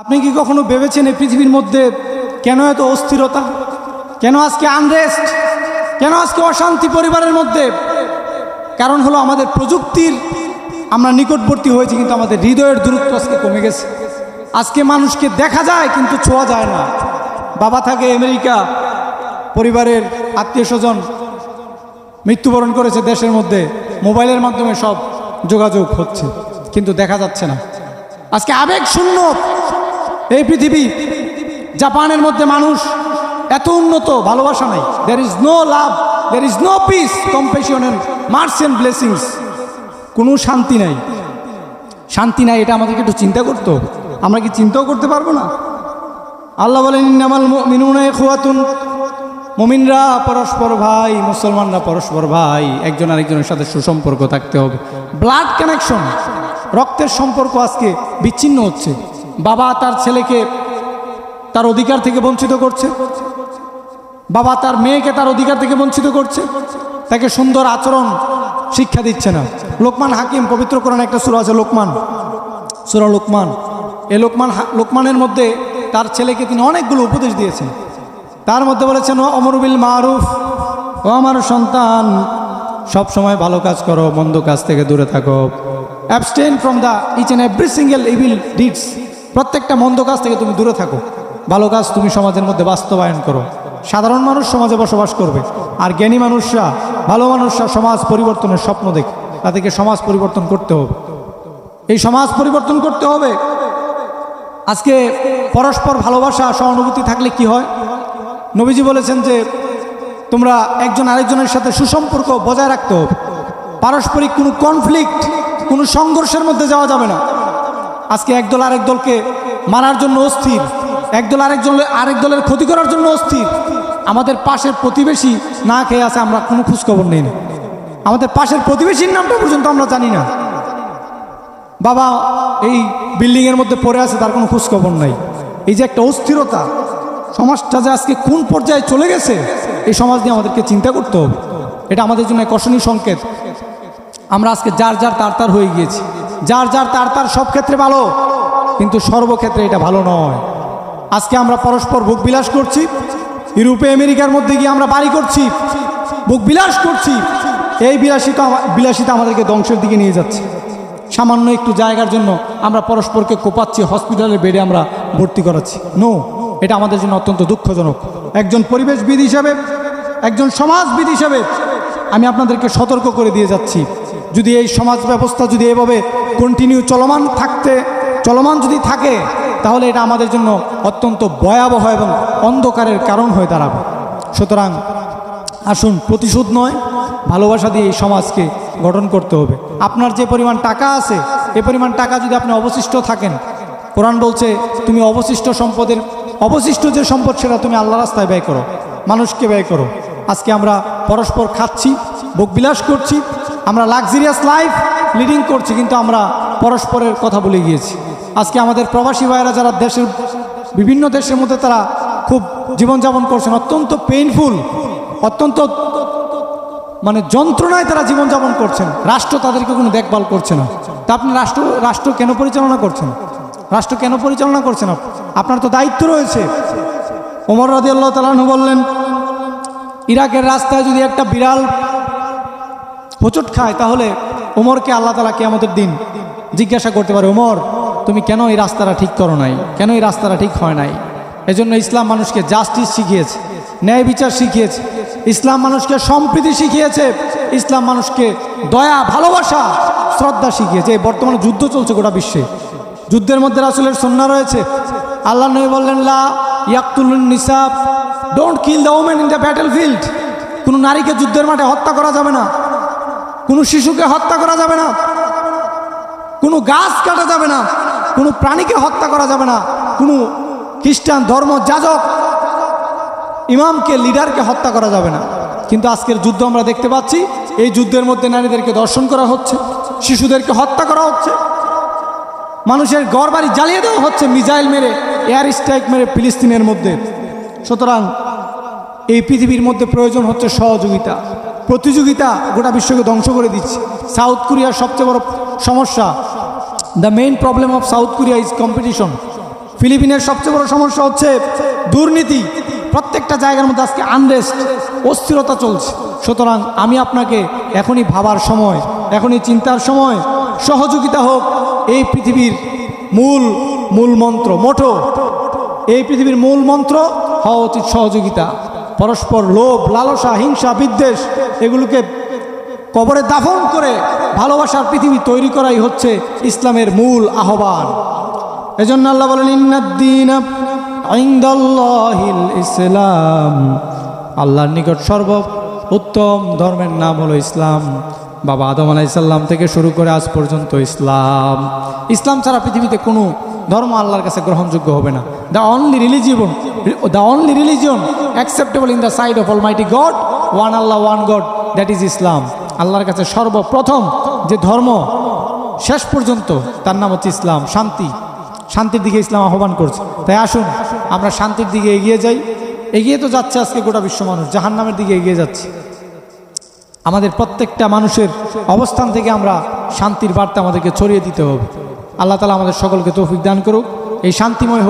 আপনি কি কখনো ভেবেছেন এই পৃথিবীর মধ্যে কেন এত অস্থিরতা? কেন আজকে আনরেস্ট কেন আজকে অশান্তি পরিবারের মধ্যে? কারণ হলো আমাদের প্রযুক্তির আমরা নিকটবর্তী হয়েছি, কিন্তু আমাদের হৃদয়ের দূরত্ব আজকে কমে গেছে। আজকে মানুষকে দেখা যায়, কিন্তু ছোঁয়া যায় না। বাবা থাকে আমেরিকা, পরিবারের আত্মীয় স্বজন মৃত্যুবরণ করেছে দেশের মধ্যে, মোবাইলের মাধ্যমে সব যোগাযোগ হচ্ছে, কিন্তু দেখা যাচ্ছে না। আজকে আবেগ শূন্য। এই পৃথিবী, জাপানের মধ্যে মানুষ এত উন্নত, ভালোবাসা নাই। There is no love there is no peace compassion mercy and blessings কোনো শান্তি নাই। শান্তি নাই, এটা আমাদেরকে একটু চিন্তা করতে হবে। আমরা কি চিন্তাও করতে পারব না? আল্লাহ বলেন, ইন্নামাল মিনুনায় খুয়াতুন মমিনরা পরস্পর ভাই, মুসলমানরা পরস্পর ভাই। একজন আরেকজনের সাথে সুসম্পর্ক থাকতে হবে। ব্লাড কানেকশন রক্তের সম্পর্ক আজকে বিচ্ছিন্ন হচ্ছে। বাবা তার ছেলেকে তার অধিকার থেকে বঞ্চিত করছে। বাবা তার মেয়েকে তার অধিকার থেকে বঞ্চিত করছে। তাকে সুন্দর আচরণ শিক্ষা দিচ্ছে না। লোকমান হাকিম পবিত্র কোরআন একটা সুরা আছে, লোকমান। সুরা লোকমান। এই লোকমান লোকমানের মধ্যে তার ছেলেকে তিনি অনেকগুলো উপদেশ দিয়েছেন। তার মধ্যে বলেছেন, ও অমরুবিল মারুফ, ও আমার সন্তান, সব সময় ভালো কাজ করো, মন্দ কাজ থেকে দূরে থাকো। Abstain from the each and every single evil deeds প্রত্যেকটা মন্দ কাজ থেকে তুমি দূরে থাকো। ভালো কাজ তুমি সমাজের মধ্যে বাস্তবায়ন করো। সাধারণ মানুষ সমাজে বসবাস করবে। আর জ্ঞানী মানুষরা, ভালো মানুষরা সমাজ পরিবর্তনের স্বপ্ন দেখে। তাদেরকে সমাজ পরিবর্তন করতে হবে। এই সমাজ পরিবর্তন করতে হবে। আজকে পরস্পর ভালোবাসা, সহানুভূতি থাকলে কি হয়? নবীজি বলেছেন যে, তোমরা একজন আরেকজনের সাথে সুসম্পর্ক বজায় রাখতে হবে। পারস্পরিক কোনো কনফ্লিক্ট কোনো সংঘর্ষের মধ্যে যাওয়া যাবে না। আজকে একদল আরেক দলকে মারার জন্য অস্থির। একদল আরেক আরেকজন আরেক দলের ক্ষতি করার জন্য অস্থির। আমাদের পাশের প্রতিবেশী না খেয়ে আছে, আমরা কোনো খোঁজখবর নেই না। আমাদের পাশের প্রতিবেশীর নামটা পর্যন্ত আমরা জানি না। বাবা, এই বিল্ডিংয়ের মধ্যে পড়ে আছে, তার কোনো খোঁজখবর নাই। এই যে একটা অস্থিরতা, সমাজটা যে আজকে কোন পর্যায়ে চলে গেছে, এই সমাজ নিয়ে আমাদেরকে চিন্তা করতে হবে। এটা আমাদের জন্য এক সংকেত। আমরা আজকে যার যার তার তার হয়ে গিয়েছি। যার যার তার তার সব ক্ষেত্রে ভালো, কিন্তু সর্বক্ষেত্রে এটা ভালো নয়। আজকে আমরা পরস্পর ভোগ বিলাস করছি, ইউরোপে, আমেরিকার মধ্যে গিয়ে আমরা বাড়ি করছি ভোগ বিলাস করছি, এই বিলাসিতা বিলাসিতা আমাদেরকে ধ্বংসের দিকে নিয়ে যাচ্ছে। সামান্য একটু জায়গার জন্য আমরা পরস্পরকে কোপাচ্ছি, হসপিটালের বেডে আমরা ভর্তি করাচ্ছি। নো, এটা আমাদের জন্য অত্যন্ত দুঃখজনক। একজন পরিবেশবিদ হিসাবে, একজন সমাজবিদ হিসাবে আমি আপনাদেরকে সতর্ক করে দিয়ে যাচ্ছি। যদি এই সমাজ ব্যবস্থা যদি এভাবে কন্টিনিউ চলমান থাকতে, চলমান যদি থাকে, তাহলে এটা আমাদের জন্য অত্যন্ত ভয়াবহ এবং অন্ধকারের কারণ হয়ে দাঁড়াবে। সুতরাং আসুন, প্রতিশোধ নয়, ভালোবাসা দিয়ে এই সমাজকে গঠন করতে হবে। আপনার যে পরিমাণ টাকা আছে, এ পরিমাণ টাকা যদি আপনি অবশিষ্ট থাকেন, কোরআন বলছে, তুমি অবশিষ্ট সম্পদের, অবশিষ্ট যে সম্পদ সেটা তুমি আল্লাহ রাস্তায় ব্যয় করো, মানুষকে ব্যয় করো। আজকে আমরা পরস্পর খাচ্ছি ভোগবিলাস করছি আমরা লাক্সারিয়াস লাইফ লিডিং করছি, কিন্তু আমরা পরস্পরের কথা বলে গিয়েছি। আজকে আমাদের প্রবাসী ভাইয়েরা যারা দেশের, বিভিন্ন দেশের মধ্যে তারা খুব জীবনযাপন করছেন, অত্যন্ত পেইনফুল অত্যন্ত মানে যন্ত্রণায় তারা জীবনযাপন করছেন। রাষ্ট্র তাদেরকে কোনো দেখভাল করছে না। তা আপনি রাষ্ট্র রাষ্ট্র কেন পরিচালনা করছেন? রাষ্ট্র কেন পরিচালনা করছেন আপনার তো দায়িত্ব রয়েছে। ওমর রাজি আল্লাহ তালাহু বললেন, ইরাকের রাস্তায় যদি একটা বিড়াল হোঁচট খায়, তাহলে ওমরকে আল্লাহ তালা আমাদের দিন জিজ্ঞাসা করতে পারে, ওমর, তুমি কেন এই রাস্তাটা ঠিক করো নাই? কেন এই রাস্তাটা ঠিক হয় নাই? এজন্য ইসলাম মানুষকে জাস্টিস শিখিয়েছে, ন্যায় বিচার শিখিয়েছে, ইসলাম মানুষকে সম্প্রীতি শিখিয়েছে, ইসলাম মানুষকে দয়া, ভালোবাসা, শ্রদ্ধা শিখিয়েছে। এই বর্তমানে যুদ্ধ চলছে গোটা বিশ্বে। যুদ্ধের মধ্যে রাসুলের সন্না রয়েছে। আল্লাহ নবী বললেন, লা ইয়াকুলুন নিসাব don't kill the women in the battlefield কোনো নারীকে যুদ্ধের মাঠে হত্যা করা যাবে না। কোনো শিশুকে হত্যা করা যাবে না। কোনো গাছ কাটা যাবে না। কোনো প্রাণীকে হত্যা করা যাবে না। কোনো খ্রিস্টান ধর্ম যাজক, ইমামকে, লিডারকে হত্যা করা যাবে না। কিন্তু আজকের যুদ্ধ আমরা দেখতে পাচ্ছি, এই যুদ্ধের মধ্যে নারীদেরকে দর্শন করা হচ্ছে, শিশুদেরকে হত্যা করা হচ্ছে। মানুষের ঘর বাড়ি জ্বালিয়ে দেওয়া হচ্ছে মিজাইল মেরে, এয়ার স্ট্রাইক মেরে ফিলিস্তিনের মধ্যে। সুতরাং এই পৃথিবীর মধ্যে প্রয়োজন হচ্ছে সহযোগিতা। প্রতিযোগিতা গোটা বিশ্বকে ধ্বংস করে দিচ্ছে। সাউথ কোরিয়ার সবচেয়ে বড় সমস্যা the main problem of South Korea is competition ফিলিপিনের সবচেয়ে বড় সমস্যা হচ্ছে দুর্নীতি। প্রত্যেকটা জায়গার মধ্যে আজকে আনরেস্ট অস্থিরতা চলছে। সুতরাং আমি আপনাকে এখনই ভাবার সময়, এখনই চিন্তার সময়, সহযোগিতা হোক, এই পৃথিবীর মূল মূল মন্ত্র, মোটো। এই পৃথিবীর মূল মন্ত্র, হওয়া উচিত সহযোগিতা। পরস্পর লোভ, লালসা, হিংসা, বিদ্বেষ এগুলোকে কবরে দাফন করে ভালোবাসার পৃথিবী তৈরি করাই হচ্ছে ইসলামের মূল আহ্বান। এজন্য আল্লাহ বলেন ইন্নাদ্দিন ইসলাম। আল্লাহর নিকট সর্ব উত্তম ধর্মের নাম হলো ইসলাম। বাবা আদম আলাইসাল্লাম থেকে শুরু করে আজ পর্যন্ত ইসলাম। ইসলাম ছাড়া পৃথিবীতে কোনো ধর্ম আল্লাহর কাছে গ্রহণযোগ্য হবে না। The only religion the only religion acceptable in the side of almighty God one Allah one God that is Islam আল্লাহর কাছে সর্বপ্রথম যে ধর্ম শেষ পর্যন্ত, তার নাম হচ্ছে ইসলাম। শান্তি। শান্তির দিকে ইসলাম আহ্বান করছে। তাই আসুন, আমরা শান্তির দিকে এগিয়ে যাই। এগিয়ে তো যাচ্ছে আজকে গোটা বিশ্ব মানুষ, জাহান্নামের দিকে এগিয়ে যাচ্ছে। আমাদের প্রত্যেকটা মানুষের অবস্থান থেকে আমরা শান্তির বার্তা আমাদেরকে ছড়িয়ে দিতে হবে। আল্লাহ তালা আমাদের সকলকে তৌফিক দান করুক। এই শান্তিময়